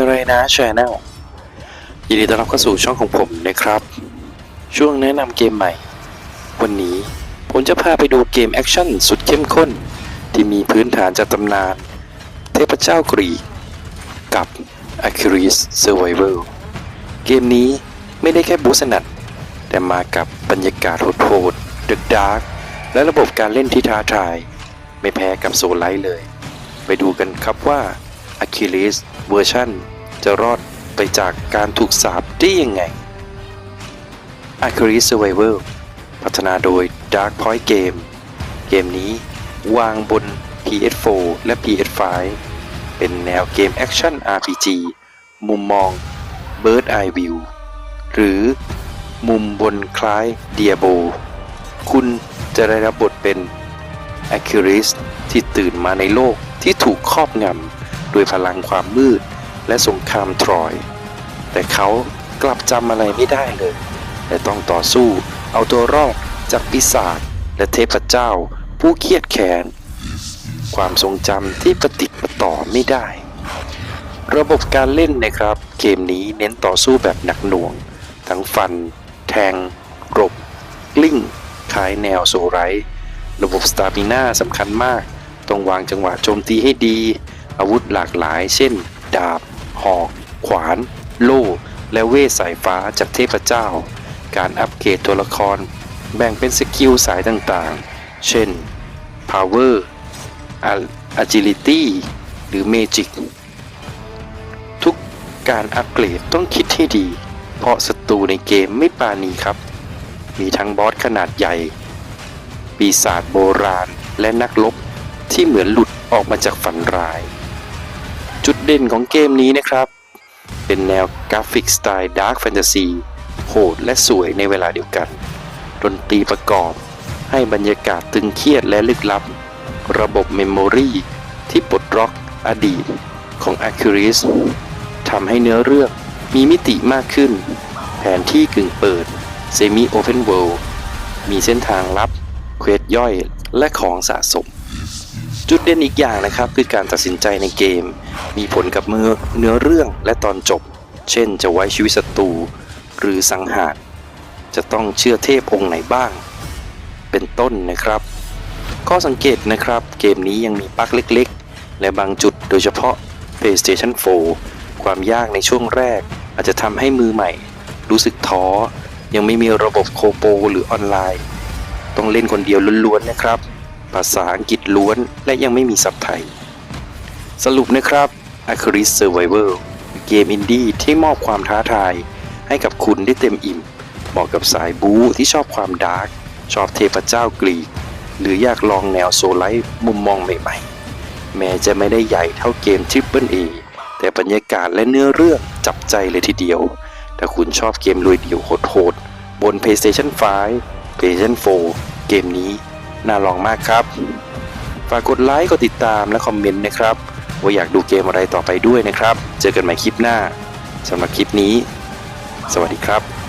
อะไรนะชแนลยินดีต้อนรับเข้าสู่ช่องของผมนะครับ ช่วงแนะนำเกมใหม่ วันนี้ผมจะพาไปดูเกมแอคชั่นสุดเข้มข้น ที่มีพื้นฐานจากตำนาน เทพเจ้ากรีกกับ Achilles Survival เกมนี้ไม่ได้แค่บูสนัดแต่มากับบรรยากาศโหดๆดึกดาร์กและระบบการเล่นที่ท้าทาย ไม่แพ้กับโซลไลท์เลย ไปดูกันครับว่า Achilles เวอร์ชันจะรอดไปจากการถูกสาปได้ยังไง Achilles Survival พัฒนาโดย Dark Point Game เกมนี้วางบน PS4 และ PS5 เป็นแนวเกมแอคชั่น RPG มุมมอง Bird Eye View หรือมุมบนคล้าย Diablo คุณจะได้รับบทเป็น Achilles ที่ตื่นมาในโลกที่ถูกครอบงำ ด้วยพลังความมืดและสงครามทรอย แต่เขากลับจำอะไรไม่ได้เลยและต้องต่อสู้เอาตัวรอดจากปีศาจและเทพเจ้าผู้เครียดแค้นความทรงจำที่ประติดปต่อไม่ได้ ระบบการเล่นนะครับ เกมนี้เน้นต่อสู้แบบหนักหน่วง ทั้งฟัน แทงกรบกลิ้งคล้ายแนวโซไรต์ระบบสตามิน่าสำคัญมาก ต้องวางจังหวะโจมตีให้ดี อาวุธหลากหลาย เช่น ดาบ หอก ขวาน โล่ และเวทสายฟ้าจากเทพเจ้า การอัปเกรดตัวละคร แบ่งเป็นสกิลสายต่างๆ เช่น Power Agility หรือ Magic ทุกการอัปเกรดต้องคิดให้ดี เพราะศัตรูในเกมไม่ปราณีครับ มีทั้งบอสขนาดใหญ่ ปีศาจโบราณและนักรบที่เหมือนหลุดออกมาจากฝันร้าย จุดเด่นของเกมนี้นะครับ เป็นแนวกราฟิกสไตล์ดาร์ f แฟนตาซีโหดและสวยในเวลาเดียวกัน ดนตรีประกอบ ให้บรรยากาศตึงเครียดและลึกลับ ระบบเมมโมรีที่ปลดล็อกอดีตของ a c u r i s ทำให้เนื้อเรื่องมีมิติมากขึ้น แผนที่กึ่งเปิด Semi Open World มีเส้นทางลับ เควสย่อยและของสะสม จุดเด่นอีกอย่างนะครับคือการตัดสินใจในเกม มีผลกับมือเนื้อเรื่องและตอนจบ เช่นจะไว้ชีวิตศัตรูหรือสังหารจะต้องเชื่อเทพองค์ไหนบ้าง เป็นต้นนะครับ ข้อสังเกตนะครับเกมนี้ยังมีปลั๊กเล็กๆ และบางจุดโดยเฉพาะ PlayStation 4 ความยากในช่วงแรก อาจจะทำให้มือใหม่ รู้สึกท้อ ยังไม่มีระบบโคโปหรือออนไลน์ ต้องเล่นคนเดียวล้วนๆนะครับ ภาษาอังกฤษล้วน และยังไม่มีซับไทย สรุปนะครับ a c r i s Survival เกมอินดี้ที่มอบความท้าทาย ให้กับคุณได้เต็มอิ่ม เหมาะกับสายบู๊ที่ชอบความดาร์ก ชอบเทพเจ้ากรีก หรืออยากลองแนวโซลไลท์มุมมองใหม่ๆ แม้จะไม่ได้ใหญ่เท่าเกม Triple A แต่บรรยากาศและเนื้อเรื่องจับใจเลยทีเดียว ถ้าคุณชอบเกมลุยเดี่ยวโหดๆบน PlayStation 5 PlayStation 4 เกมนี้ น่าลองมากครับ ฝากกดไลค์กดติดตามและคอมเมนต์นะครับ ว่าอยากดูเกมอะไรต่อไปด้วยนะครับ เจอกันใหม่คลิปหน้าสำหรับคลิปนี้ สวัสดีครับ